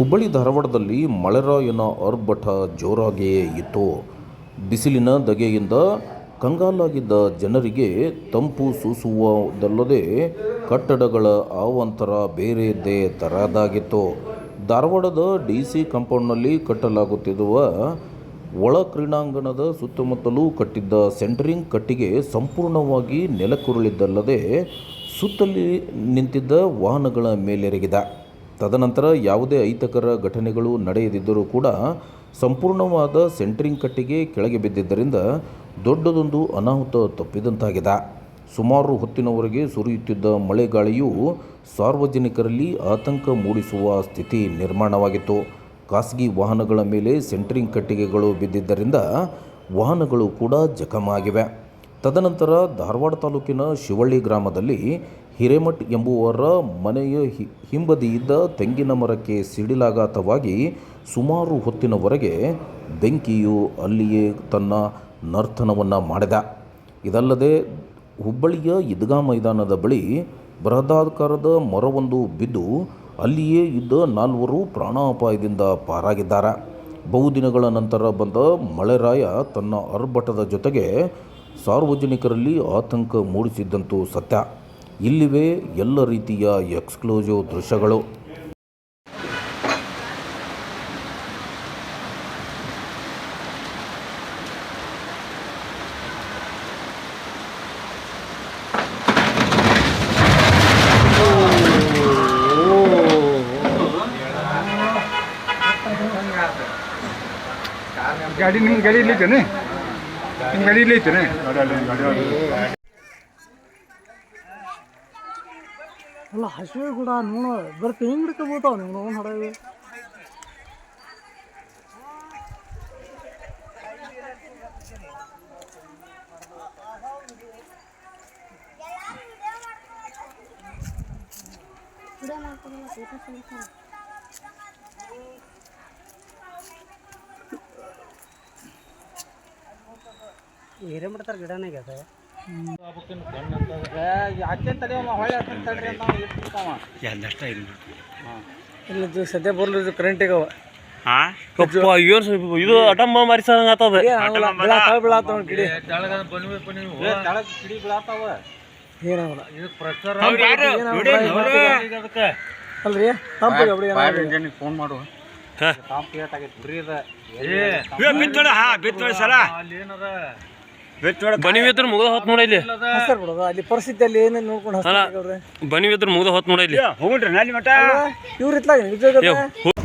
ಹುಬ್ಬಳ್ಳಿ ಧಾರವಾಡದಲ್ಲಿ ಮಳೆರಾಯನ ಅರ್ಭಟ ಜೋರಾಗಿಯೇ ಇತ್ತು. ಬಿಸಿಲಿನ ಧಗೆಯಿಂದ ಕಂಗಾಲಾಗಿದ್ದ ಜನರಿಗೆ ತಂಪು ಸೂಸುವುದಲ್ಲದೆ ಕಟ್ಟಡಗಳ ಅವಾಂತರ ಬೇರೆಯದ್ದೇ ತರದಾಗಿತ್ತು. ಧಾರವಾಡದ ಡಿ ಸಿ ಕಾಂಪೌಂಡ್ನಲ್ಲಿ ಕಟ್ಟಲಾಗುತ್ತಿರುವ ಒಳ ಕ್ರೀಡಾಂಗಣದ ಸುತ್ತಮುತ್ತಲೂ ಕಟ್ಟಿದ್ದ ಸೆಂಟರಿಂಗ್ ಕಟ್ಟಿಗೆ ಸಂಪೂರ್ಣವಾಗಿ ನೆಲಕ್ಕುರುಳಿದ್ದಲ್ಲದೆ ಸುತ್ತಲಿ ನಿಂತಿದ್ದ ವಾಹನಗಳ ಮೇಲೆರಗಿದೆ. ತದನಂತರ ಯಾವುದೇ ಅಹಿತಕರ ಘಟನೆಗಳು ನಡೆಯದಿದ್ದರೂ ಕೂಡ ಸಂಪೂರ್ಣವಾದ ಸೆಂಟ್ರಿಂಗ್ ಕಟ್ಟಿಗೆ ಕೆಳಗೆ ಬಿದ್ದಿದ್ದರಿಂದ ದೊಡ್ಡದೊಂದು ಅನಾಹುತ ತಪ್ಪಿದಂತಾಗಿದೆ. ಸುಮಾರು ಹೊತ್ತಿನವರೆಗೆ ಸುರಿಯುತ್ತಿದ್ದ ಮಳೆಗಾಳಿಯು ಸಾರ್ವಜನಿಕರಲ್ಲಿ ಆತಂಕ ಮೂಡಿಸುವ ಸ್ಥಿತಿ ನಿರ್ಮಾಣವಾಗಿತ್ತು. ಖಾಸಗಿ ವಾಹನಗಳ ಮೇಲೆ ಸೆಂಟ್ರಿಂಗ್ ಕಟ್ಟಿಗೆಗಳು ಬಿದ್ದಿದ್ದರಿಂದ ವಾಹನಗಳು ಕೂಡ ಜಖಮಾಗಿವೆ. ತದನಂತರ ಧಾರವಾಡ ತಾಲೂಕಿನ ಶಿವಳ್ಳಿ ಗ್ರಾಮದಲ್ಲಿ ಹಿರೇಮಠ್ ಎಂಬುವರ ಮನೆಯ ಹಿ ಹಿಂಬದಿಯಿದ್ದ ತೆಂಗಿನ ಮರಕ್ಕೆ ಸಿಡಿಲಾಘಾತವಾಗಿ ಸುಮಾರು ಹೊತ್ತಿನವರೆಗೆ ಬೆಂಕಿಯು ಅಲ್ಲಿಯೇ ತನ್ನ ನರ್ತನವನ್ನು ಮಾಡಿದ. ಇದಲ್ಲದೆ ಹುಬ್ಬಳ್ಳಿಯ ಈದ್ಗಾ ಮೈದಾನದ ಬಳಿ ಬೃಹದಾಕಾರದ ಮರವೊಂದು ಬಿದ್ದು ಅಲ್ಲಿಯೇ ಇದ್ದ ನಾಲ್ವರು ಪ್ರಾಣಾಪಾಯದಿಂದ ಪಾರಾಗಿದ್ದಾರೆ. ಬಹುದಿನಗಳ ನಂತರ ಬಂದ ಮಳೆರಾಯ ತನ್ನ ಅರ್ಭಟದ ಜೊತೆಗೆ ಸಾರ್ವಜನಿಕರಲ್ಲಿ ಆತಂಕ ಮೂಡಿಸಿದ್ದಂತೂ ಸತ್ಯ. ಇಲ್ಲಿವೆ ಎಲ್ಲ ರೀತಿಯ ಎಕ್ಸ್ಕ್ಲೂಸಿವ್ ದೃಶ್ಯಗಳು. ಗಾಡಿ ನಿಮ್ಮ ಗಾಡಿ ಇಲ್ಲಿ ಐತೇನೆ ನಿಮ್ಮ ಗಾಡಿ ಇಲ್ಲಿ ಅಲ್ಲ ಹಸಿವೆ ಕೂಡ ನೋಡ ಬರ್ತಿ ಹೆಂಗ್ ಹಿಡ್ಕೊಬೋತಾವ ನೀವು ನೋವು ಹಡವೆ ಏರೇ ಮಾಡ್ತಾರೆ ಗಿಡನಾಗ ಅದ ಇಲ್ಲ ಸದ್ಯ ಬರ್ಲಿದ್ದು ಕರೆಂಟ್ ಈಗ ಇದು ಅಟಂಬ ಮಾರಿಸಂಗ ಆತದ. ಬೀಳಾತಾವ ಗಿಡಿ ಏನಾಗಲ್ಲ ಅಲ್ರಿ? ತಂಪು ಫೋನ್ ಮಾಡು. ಬನಿ ಇದ್ರ ಮುಗ್ದ ಹೊತ್ ನೋಡ ಇಲ್ಲಿ. ಹಸ್ತಾರ ಬಿಡೋದು ಅಲ್ಲಿ ಪರಿಸ್ಥಿತಿ ಅಲ್ಲಿ ಏನೇನು ನೋಡ್ಕೊಂಡು ಹಸ್ತಾರ ಬನಿ ಇದ್ರ ಮುಗ್ದ ಹೊತ್ ನೋಡ ಇಲ್ಲಿ. ಹೋಗ್ರಿ ನಲ್ಲಿ ಮಟ ಇವ್ರ ಇತ್ಲಾಗ ಏ, ಹೋ-